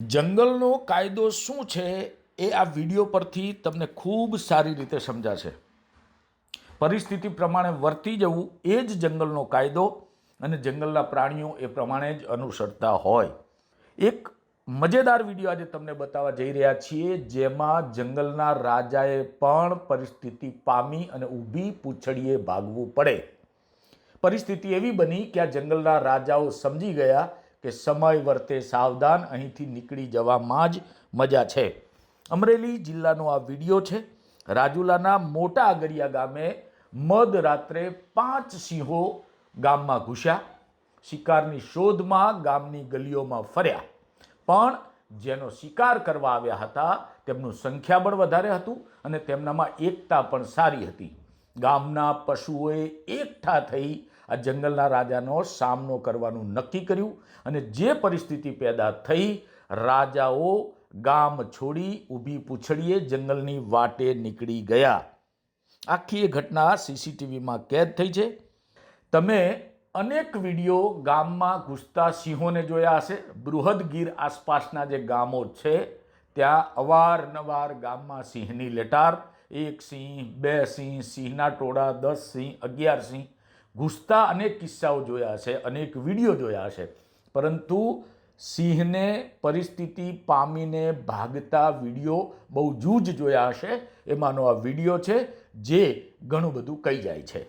જંગલનો કાયદો શું છે એ આ વીડિયો પરથી તમને ખૂબ સારી રીતે સમજાશે. પરિસ્થિતિ પ્રમાણે વર્તી જવું એ જ જંગલનો કાયદો અને જંગલના પ્રાણીઓ એ પ્રમાણે જ અનુસરતા હોય. એક મજેદાર વીડિયો આજે તમને બતાવવા જઈ રહ્યા છીએ જેમાં જંગલના રાજાએ પણ પરિસ્થિતિ પામી અને ઊભી પૂંછડીએ ભાગવું પડે. પરિસ્થિતિ એવી બની કે આ જંગલના રાજાઓ સમજી ગયા કે સમય વર્તે સાવધાન, અહીંથી નીકળી જવામાં જ મજા છે. અમરેલી જિલ્લાનો આ વીડિયો છે. રાજુલાના મોટા આગરિયા ગામે મધ રાત્રે પાંચ સિંહો ગામમાં ઘૂસ્યા. શિકારની શોધમાં ગામની ગલીઓમાં ફર્યા. પણ જેનો શિકાર કરવા આવ્યા હતા, તેમનું સંખ્યાબળ વધારે હતું અને તેમનામાં એકતા પણ સારી હતી. ગામના પશુઓએ એકઠા થઈ આ જંગલના રાજાનો સામનો કરવાનું નક્કી કર્યું અને જે પરિસ્થિતિ પેદા થઈ, રાજાઓ ગામ છોડી ઊભી પૂછડીએ જંગલની વાટે નીકળી ગયા. આખી એ ઘટના સીસીટીવીમાં કેદ થઈ છે. તમે અનેક વીડિયો ગામમાં ઘૂસતા સિંહોને જોયા હશે. બૃહદગીર આસપાસના જે ગામો છે, ત્યાં અવારનવાર ગામમાં સિંહની લેટાર. એક સિંહ, બે સિંહ, સિંહના ટોળા, દસ સિંહ, અગિયાર સિંહ ઘૂસતા અનેક કિસ્સાઓ જોયા હશે, અનેક વીડિયો જોયા હશે. પરંતુ સિંહને પરિસ્થિતિ પામીને ભાગતા વીડિયો બહુ જૂજ જોયા હશે. એમાંનો આ વીડિયો છે જે ઘણું બધું કહી જાય છે.